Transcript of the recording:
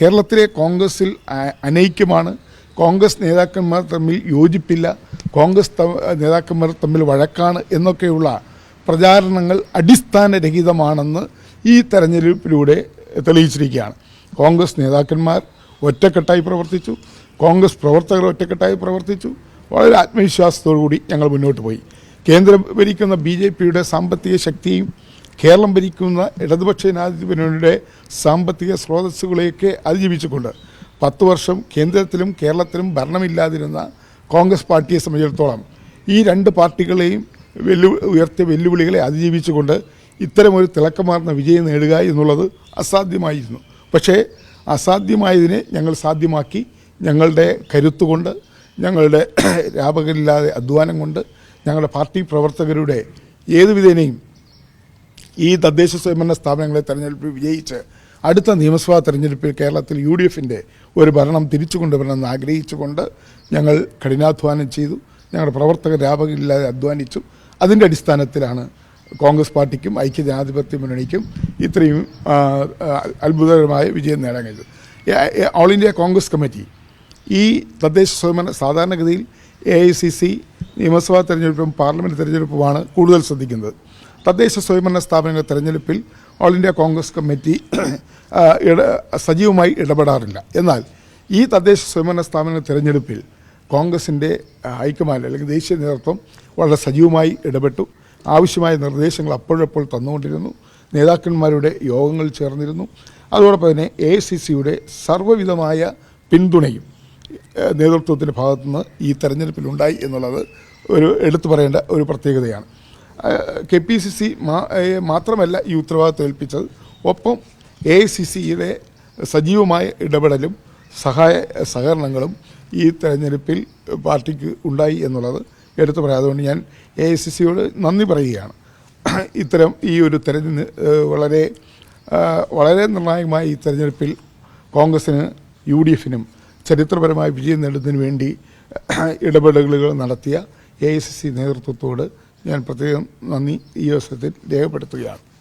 കേരളത്തിലെ കോൺഗ്രസിൽ അനൈക്യമാണ്. കോൺഗ്രസ് നേതാക്കന്മാർ തമ്മിൽ യോജിപ്പില്ല. കോൺഗ്രസ് നേതാക്കന്മാർ തമ്മിൽ വഴക്കാണ് എന്നൊക്കെയുള്ള പ്രചാരണങ്ങൾ അടിസ്ഥാനരഹിതമാണെന്ന് ഈ തെരഞ്ഞെടുപ്പിലൂടെ തെളിയിച്ചിരിക്കുകയാണ്. കോൺഗ്രസ് നേതാക്കന്മാർ ഒറ്റക്കെട്ടായി പ്രവർത്തിച്ചു. കോൺഗ്രസ് പ്രവർത്തകർ ഒറ്റക്കെട്ടായി പ്രവർത്തിച്ചു. വളരെ ആത്മവിശ്വാസത്തോടു കൂടി ഞങ്ങൾ മുന്നോട്ട് പോയി. കേന്ദ്രം ഭരിക്കുന്ന ബി സാമ്പത്തിക ശക്തിയും കേരളം ഭരിക്കുന്ന ഇടതുപക്ഷ ജനാധിപത്യയുടെ സാമ്പത്തിക സ്രോതസ്സുകളെയൊക്കെ അതിജീവിച്ചുകൊണ്ട് പത്ത് വർഷം കേന്ദ്രത്തിലും കേരളത്തിലും ഭരണമില്ലാതിരുന്ന കോൺഗ്രസ് പാർട്ടിയെ സംബന്ധിച്ചിടത്തോളം ഈ രണ്ട് പാർട്ടികളെയും വെല്ലു ഉയർത്തിയ വെല്ലുവിളികളെ അതിജീവിച്ചുകൊണ്ട് ഇത്തരമൊരു തിളക്കമാർന്ന വിജയം നേടുക എന്നുള്ളത് അസാധ്യമായിരുന്നു. പക്ഷേ അസാധ്യമായതിനെ ഞങ്ങൾ സാധ്യമാക്കി ഞങ്ങളുടെ കരുത്തുകൊണ്ട് ഞങ്ങളുടെ രാപകലില്ലാതെ അധ്വാനം കൊണ്ട് ഞങ്ങളുടെ പാർട്ടി പ്രവർത്തകരുടെ ഏത് വിധേനയും ഈ തദ്ദേശ സ്വയംഭരണ സ്ഥാപനങ്ങളെ തെരഞ്ഞെടുപ്പിൽ വിജയിച്ച് അടുത്ത നിയമസഭാ തെരഞ്ഞെടുപ്പിൽ കേരളത്തിൽ യു ഡി എഫിന്റെ ഒരു ഭരണം തിരിച്ചു കൊണ്ടുവരണമെന്ന് ആഗ്രഹിച്ചുകൊണ്ട് ഞങ്ങൾ കഠിനാധ്വാനം ചെയ്തു. ഞങ്ങളുടെ പ്രവർത്തകർ രാപകലില്ലാതെ അധ്വാനിച്ചു. അതിന്റെ അടിസ്ഥാനത്തിലാണ് കോൺഗ്രസ് പാർട്ടിക്കും ഐക്യജനാധിപത്യ മുന്നണിക്കും ഇത്രയും അത്ഭുതകരമായ വിജയം നേടാൻ കഴിഞ്ഞത്. ഓൾ ഇന്ത്യ കോൺഗ്രസ് കമ്മിറ്റി ഈ തദ്ദേശ സ്വയംഭരണ സാധാരണഗതിയിൽ എ ഐ സി സി നിയമസഭാ തെരഞ്ഞെടുപ്പും പാർലമെന്റ് തെരഞ്ഞെടുപ്പുമാണ് കൂടുതൽ ശ്രദ്ധിക്കുന്നത്. തദ്ദേശ സ്വയംഭരണ സ്ഥാപനങ്ങൾ തെരഞ്ഞെടുപ്പിൽ ഓൾ ഇന്ത്യ കോൺഗ്രസ് കമ്മിറ്റി സജീവമായി ഇടപെടാറില്ല. എന്നാൽ ഈ തദ്ദേശ സ്വയംഭരണ സ്ഥാപന തിരഞ്ഞെടുപ്പിൽ കോൺഗ്രസിന്റെ ഹൈക്കമാൻഡ് അല്ലെങ്കിൽ ദേശീയ നേതൃത്വം വളരെ സജീവമായി ഇടപെട്ടു. ആവശ്യമായ നിർദ്ദേശങ്ങൾ അപ്പോഴപ്പോൾ തന്നുകൊണ്ടിരുന്നു. നേതാക്കന്മാരുടെ യോഗങ്ങൾ ചേർന്നിരുന്നു. അതോടൊപ്പം തന്നെ എ ഐ സി സിയുടെ സർവവിധമായ പിന്തുണയും നേതൃത്വത്തിന്റെ ഭാഗത്തുനിന്ന് ഈ തെരഞ്ഞെടുപ്പിലുണ്ടായി എന്നുള്ളത് ഒരു എടുത്തു പറയേണ്ട ഒരു പ്രത്യേകതയാണ്. കെ പി സി സി മാത്രമല്ല ഈ ഉത്തരവാദിത്വം ഏൽപ്പിച്ചത്. ഒപ്പം എ ഐ സി സിയുടെ സജീവമായ ഇടപെടലും സഹായ സഹകരണങ്ങളും ഈ തെരഞ്ഞെടുപ്പിൽ പാർട്ടിക്ക് ഉണ്ടായി എന്നുള്ളത് എടുത്തു പറയാം. അതുകൊണ്ട് ഞാൻ എ ഐ സി സിയോട് നന്ദി പറയുകയാണ്. ഇത്തരം ഈ ഒരു തെരഞ്ഞെടുപ്പ് വളരെ വളരെ നിർണായകമായ ഈ തെരഞ്ഞെടുപ്പിൽ കോൺഗ്രസിന് യു ഡി എഫിനും ചരിത്രപരമായ വിജയം നേടുന്നതിന് വേണ്ടി ഇടപെടലുകൾ നടത്തിയ എ ഐ സി സി നേതൃത്വത്തോട് ഞാൻ പ്രത്യേകം നന്ദി ഈ അവസരത്തിൽ രേഖപ്പെടുത്തുകയാണ്.